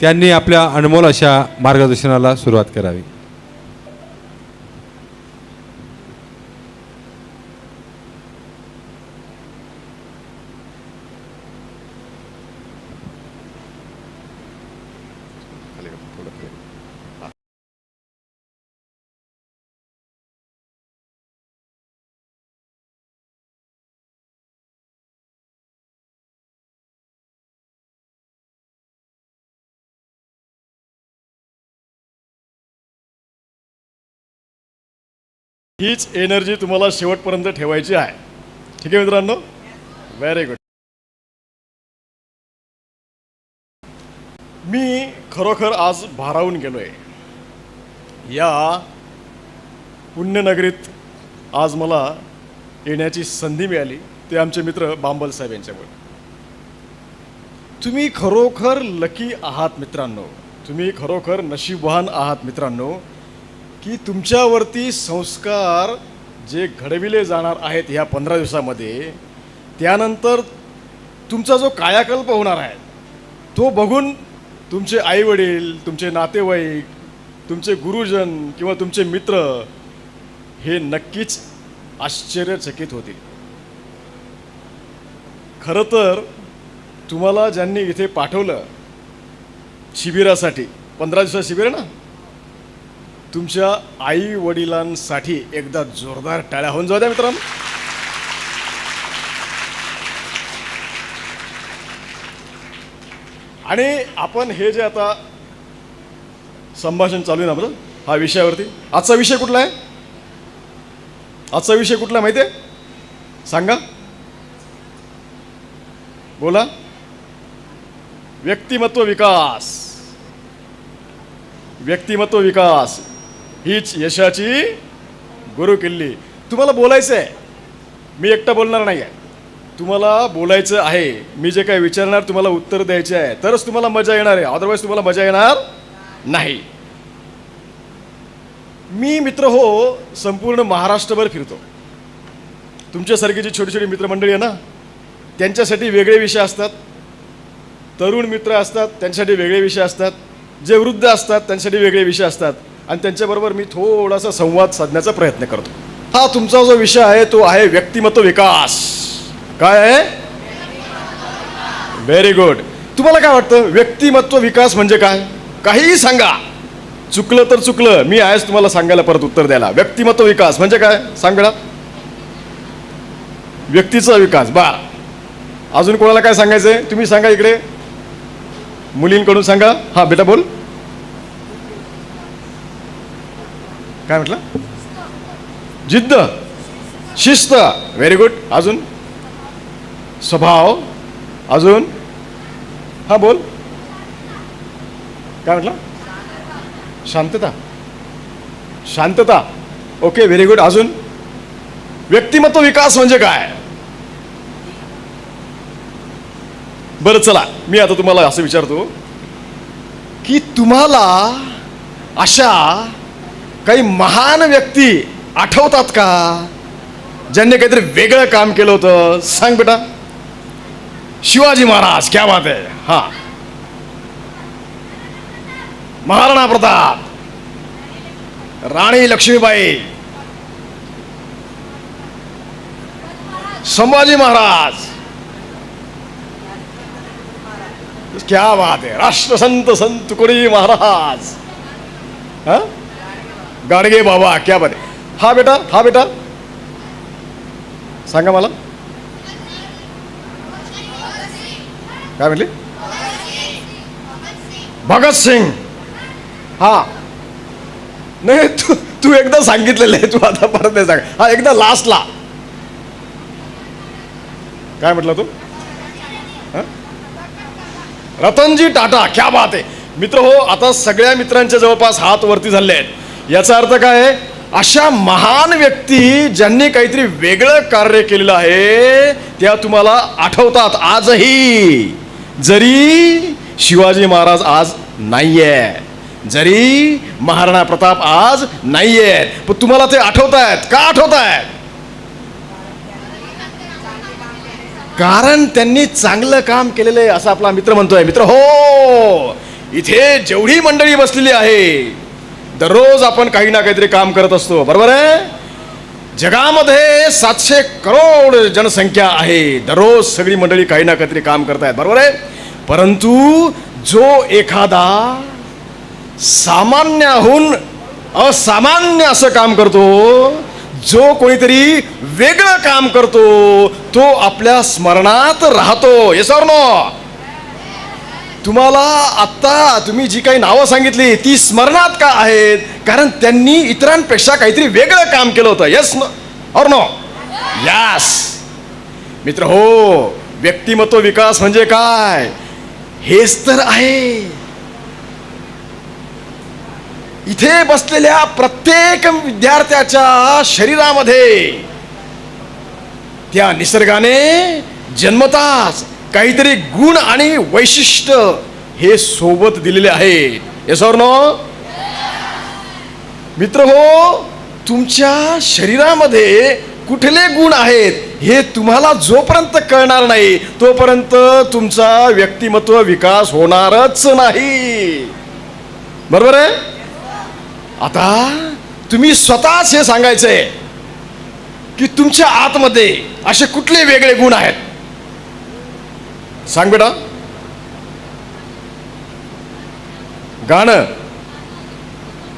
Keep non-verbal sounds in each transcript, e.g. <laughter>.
त्यांनी आपल्या अनमोल अशा मार्गदर्शनाला सुरुवात करावी. हीच एनर्जी तुम्हाला शेवटपर्यंत ठेवायची आहे. ठीक आहे मित्रांनो? व्हेरी गुड मी खरोखर आज भारावून गेलो आहे या पुण्यनगरीत आज मला येण्याची संधी मिळाली ते आमचे मित्र बांबल साहेब यांच्यामुळे. तुम्ही खरोखर लकी आहात मित्रांनो. तुम्ही खरोखर नशीबवान आहात मित्रांनो. की तुमच्यावरती संस्कार जे घडविले जाणार आहेत ह्या पंधरा दिवसामध्ये त्यानंतर तुमचा जो कायाकल्प होणार आहे तो बघून तुमचे आईवडील तुमचे नातेवाईक तुमचे गुरुजन किंवा तुमचे मित्र हे नक्कीच आश्चर्यचकित होतील. खरं तर तुम्हाला ज्यांनी इथे पाठवलं शिबिरासाठी पंधरा दिवसा शिबिर आहे ना? तुमच्या आई वडिलांसाठी एकदा जोरदार टाळ्या होऊन जाऊ द्या मित्रांनो. आणि आपण हे जे आता संभाषण चालू आहे ना आपलं हा विषयावरती. आजचा विषय कुठला आहे? आजचा विषय कुठला माहिती आहे सांगा. बोला. व्यक्तिमत्व विकास. व्यक्तिमत्व विकास. हीच यशाची गुरुकिल्ली तुम्हाला बोलायचं आहे मी एकटा बोलणार नाही आहे तुम्हाला बोलायचं आहे. मी जे काही विचारणार तुम्हाला उत्तर द्यायचे आहे. तरच तुम्हाला मजा येणार आहे. अदरवाईज तुम्हाला मजा येणार नाही. मी मित्र हो संपूर्ण महाराष्ट्रभर फिरतो. तुमच्यासारखी जी छोटी छोटी मित्रमंडळी आहे ना त्यांच्यासाठी वेगळे विषय असतात. तरुण मित्र असतात त्यांच्यासाठी वेगळे विषय असतात. जे वृद्ध असतात त्यांच्यासाठी वेगळे विषय असतात. आणि त्यांच्याबरोबर मी थोडासा संवाद साधण्याचा प्रयत्न करतो. हा तुमचा जो विषय आहे तो आहे व्यक्तिमत्व विकास. काय आहे? व्हेरी गुड तुम्हाला काय वाटतं? व्यक्तिमत्व विकास म्हणजे काय? काहीही सांगा. चुकलं तर चुकलं. मी आहेच तुम्हाला सांगायला परत उत्तर द्यायला. व्यक्तिमत्व विकास म्हणजे काय? सांगा व्यक्तीचा विकास. बा. अजून कोणाला काय सांगायचं आहे तुम्ही सांगा इकडे. मुलींकडून सांगा. हा बेटा बोल. काय म्हटलं? जिद्द. शिस्त. व्हेरी गुड अजून? स्वभाव. अजून? हा बोल. काय म्हटलं? शांतता. शांतता. ओके व्हेरी गुड अजून? व्यक्तिमत्व विकास म्हणजे काय? बरं चला. मी आता तुम्हाला असं विचारतो की तुम्हाला अशा काही महान व्यक्ती आठवतात का? ज्यांनी काहीतरी वेगळं काम केलं होतं? सांग बेटा. शिवाजी महाराज क्या बात आहे हा. महाराणा प्रताप राणी लक्ष्मीबाई संभाजी महाराज. क्या बात आहे राष्ट्रसंत संत कुणी महाराज. हा? गाडगे बाबा क्या बरे हा बेटा हा बेटा. सांगा मला. काय म्हटली भगतसिंग हा. नाही तू तू एकदा सांगितलेलं आहे तू आता परत नाही सांग. हा एकदा लास्टला काय म्हटलं तू? रतनजी टाटा क्या बात आहे. मित्र हो आता सगळ्या मित्रांच्या जवळपास हात वरती झाले आहेत. याचा अर्थ काय आहे? अशा महान व्यक्ती ज्यांनी काहीतरी वेगळं कार्य केलेलं आहे त्या तुम्हाला आठवतात. आजही जरी शिवाजी महाराज आज नाहीये जरी महाराणा प्रताप आज नाहीये पण तुम्हाला ते आठवत आहेत का आठवत आहेत कारण त्यांनी चांगलं काम केलेलं आहे असं आपला मित्र म्हणतोय. मित्र हो इथे जेवढी मंडळी बसलेली आहे दररोज आपण काही ना काहीतरी काम करत असतो. बरोबर आहे? जगामध्ये सातशे करोड जनसंख्या आहे. दररोज सगळी मंडळी काही ना काहीतरी काम करतायत. बरोबर आहे? परंतु जो एखादा सामान्याहून असामान्य असं काम करतो जो कोणीतरी वेगळं काम करतो तो आपल्या स्मरणात राहतो. येस और नो तुम्हाला आत्ता तुम्ही जी काही नावं सांगितली ती स्मरणात का आहेत? कारण त्यांनी इतरांपेक्षा काहीतरी वेगळं काम केलं होतं. येस और नो यास मित्र हो. व्यक्तिमत्व विकास म्हणजे काय? हेच तर आहे. इथे बसलेल्या प्रत्येक विद्यार्थ्याच्या शरीरामध्ये त्या निसर्गाने जन्मताच काहीतरी गुण आणि वैशिष्ट्य हे सोबत दिलेले आहे. येस नो मित्र हो तुमच्या शरीरामध्ये कुठले गुण आहेत हे तुम्हाला जोपर्यंत कळणार नाही तोपर्यंत तुमचा व्यक्तिमत्व विकास होणारच नाही. बरोबर आहे? आता तुम्ही स्वतःच हे सांगायचंय की तुमच्या आतमध्ये असे कुठले वेगळे गुण आहेत? सांग बेटा. गाणं.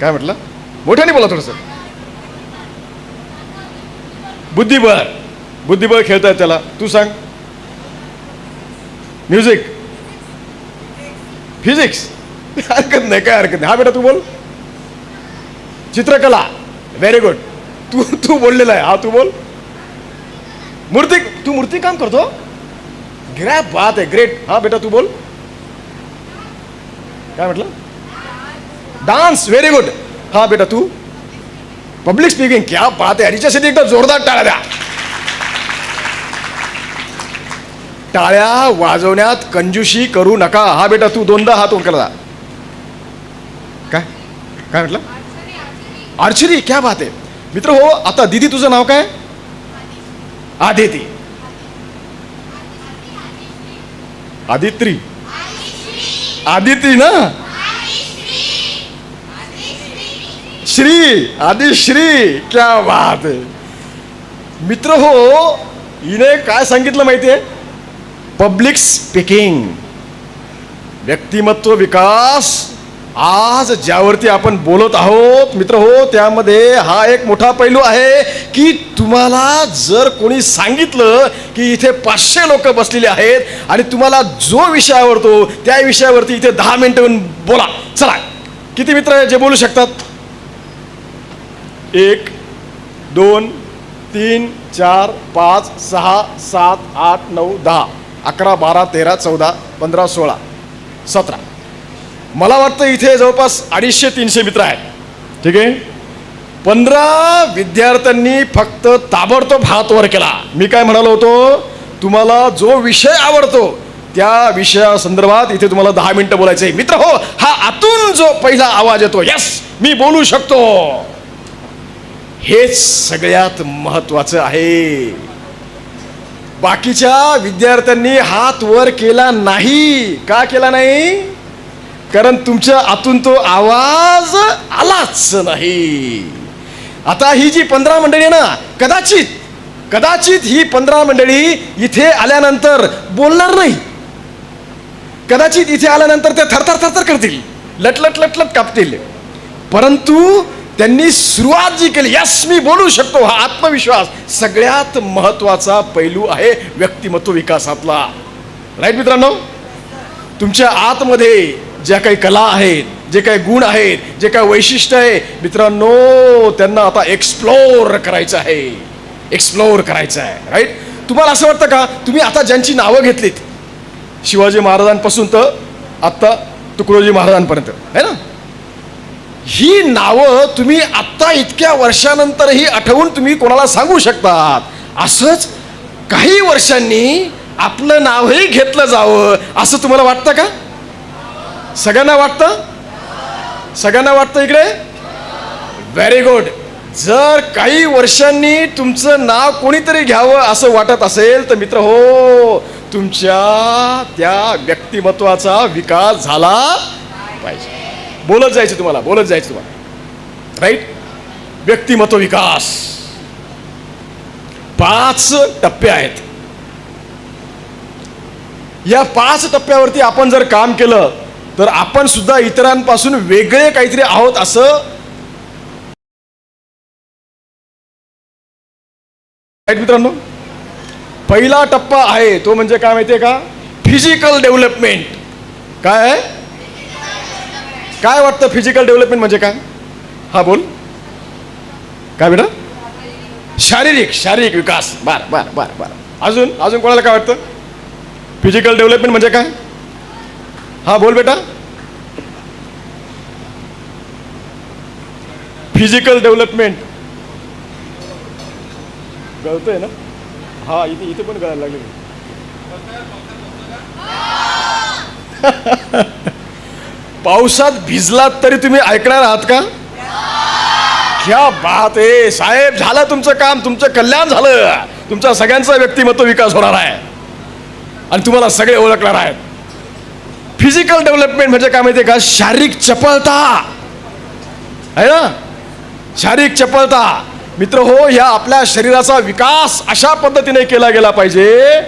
काय म्हटलं? मोठ्याने बोला थोडस. बुद्धिबळ. बुद्धिबळ खेळताय त्याला. तू सांग. म्युझिक. फिजिक्स. <laughs> हरकत नाही काय हरकत नाही. हा बेटा तू बोल. चित्रकला. व्हेरी गुड तू तू बोललेला आहे. हा तू बोल. मूर्ती तू मूर्ती काम करतो? ग्रॅप बात आहे ग्रेट हा बेटा तू बोल। काय म्हटलं डान्स व्हेरी गुड हा बेटा तू। पब्लिक स्पीकिंग क्या बात आहे ह्याच्यासाठी एकदा जोरदार टाळ्या द्या। टाळ्या वाजवण्यात कंजूशी करू नका. हा बेटा तू दोनदा हात वर केला काय? काय म्हटलं? आर्चरी क्या बात आहे मित्र हो आता दीदी तुझं नाव काय? आदिती. आदित्री. आदित्री ना? श्री आदिश्री. क्या बात आहे मित्र हो हिने काय सांगितलं माहितीये? पब्लिक स्पीकिंग व्यक्तिमत्व विकास आज ज्यावरती आपण बोलत आहोत मित्र हो त्यामध्ये हा एक मोठा पैलू आहे की तुम्हाला जर कोणी सांगितलं की इथे पाचशे लोक बसलेले आहेत आणि तुम्हाला जो विषय आवडतो त्या विषयावरती इथे दहा मिनिटं येऊन बोला. चला किती मित्र आहे जे बोलू शकतात? एक दोन तीन चार पाच सहा सात आठ नऊ दहा अकरा बारा तेरा चौदा पंधरा सोळा सतरा. मला वाटतं इथे जवळपास अडीचशे तीनशे मित्र आहेत. ठीक आहे? पंधरा विद्यार्थ्यांनी फक्त ताबडतोब हात वर केला. मी काय म्हणालो होतो? तुम्हाला जो विषय आवडतो त्या विषयासंदर्भात इथे तुम्हाला दहा मिनिटं बोलायचं आहे. मित्र हो हा आतून जो पहिला आवाज येतो यस मी बोलू शकतो. हेच सगळ्यात महत्वाचं आहे. बाकीच्या विद्यार्थ्यांनी हात वर केला नाही. का केला नाही? कारण तुमच्या आतून तो आवाज आलाच नाही. आता ही जी पंधरा मंडळी आहे ना कदाचित कदाचित ही पंधरा मंडळी इथे आल्यानंतर बोलणार नाही. कदाचित इथे आल्यानंतर ते थरथर थरथर करतील लटलट लटलट कापतील. परंतु त्यांनी सुरुवात जी केली यस मी बोलू शकतो हा आत्मविश्वास सगळ्यात महत्त्वाचा पैलू आहे व्यक्तिमत्व विकासातला. राईट मित्रांनो? तुमच्या आतमध्ये ज्या काही कला आहेत जे काही गुण आहेत जे काही वैशिष्ट्य आहे मित्रांनो त्यांना आता एक्सप्लोअर करायचं आहे. एक्सप्लोर करायचं आहे राईट तुम्हाला असं वाटतं का? तुम्ही आता ज्यांची नावं घेतलीत शिवाजी महाराजांपासून तर आत्ता तुकडोजी महाराजांपर्यंत है ना? ही नावं तुम्ही आत्ता इतक्या वर्षानंतरही आठवून तुम्ही कोणाला सांगू शकतात? असंच काही वर्षांनी आपलं नावही घेतलं जावं असं तुम्हाला वाटतं का? सगळ्यांना वाटतं? सगळ्यांना वाटतं इकडे? व्हेरी गुड जर काही वर्षांनी तुमचं नाव कोणीतरी घ्यावं असं वाटत असेल तर मित्र हो तुमच्या त्या व्यक्तिमत्वाचा विकास झाला पाहिजे. बोलत जायचं तुम्हाला बोलत जायचं तुम्हाला. राईट व्यक्तिमत्व विकास. पाच टप्पे आहेत. या पाच टप्प्यावरती आपण जर काम केलं तर आपण सुद्धा इतरांपासून वेगळे काहीतरी आहोत असं मित्रांनो? पहिला टप्पा आहे तो म्हणजे काय माहितीये का? फिजिकल डेव्हलपमेंट काय आहे? काय वाटतं फिजिकल डेव्हलपमेंट म्हणजे काय? हा बोल. काय बेटा? शारीरिक शारीरिक विकास. बर बर बर बर. अजून अजून कोणाला काय वाटतं? फिजिकल डेव्हलपमेंट म्हणजे काय? हा बोल बेटा. फिजिकल डेव्हलपमेंट गळतोय ना? हा इथे इथे पण गळायला लागले. <laughs> पावसात भिजलात तरी तुम्ही ऐकणार आहात का? क्या बात आहे. साहेब झालं तुमचं काम. तुमचं कल्याण झालं. तुमचा सगळ्यांचा व्यक्तिमत्व विकास होणार आहे. आणि तुम्हाला सगळे ओळखणार आहेत. फिजिकल डेव्हलपमेंट म्हणजे काय माहितीये का? शारीरिक चपळता. आहे ना? शारीरिक चपळता. मित्र हो ह्या आपल्या शरीराचा विकास अशा पद्धतीने केला गेला पाहिजे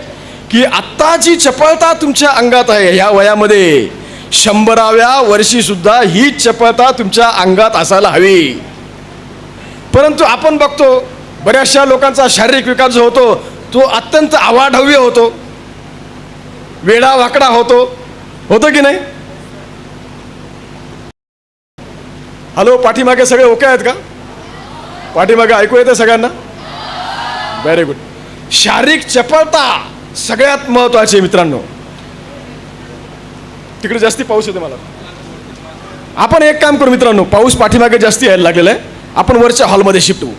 की आत्ता जी चपळता तुमच्या अंगात आहे ह्या वयामध्ये शंभराव्या वर्षी सुद्धा ही चपळता तुमच्या अंगात असायला हवी. परंतु आपण बघतो बऱ्याचशा लोकांचा शारीरिक विकास जो होतो तो अत्यंत आवाढव्य होतो. वेडा वाकडा होतो. होतो की नाही? हॅलो पाठीमागे सगळे ओके आहेत का? पाठीमागे ऐकू येते सगळ्यांना? व्हेरी गुड शारीरिक चपळता सगळ्यात महत्वाची आहे मित्रांनो. तिकडे जास्ती पाऊस येते मला. आपण एक काम करू मित्रांनो पाऊस पाठीमागे जास्ती यायला लागलेला आहे. आपण वरच्या हॉलमध्ये शिफ्ट होऊ.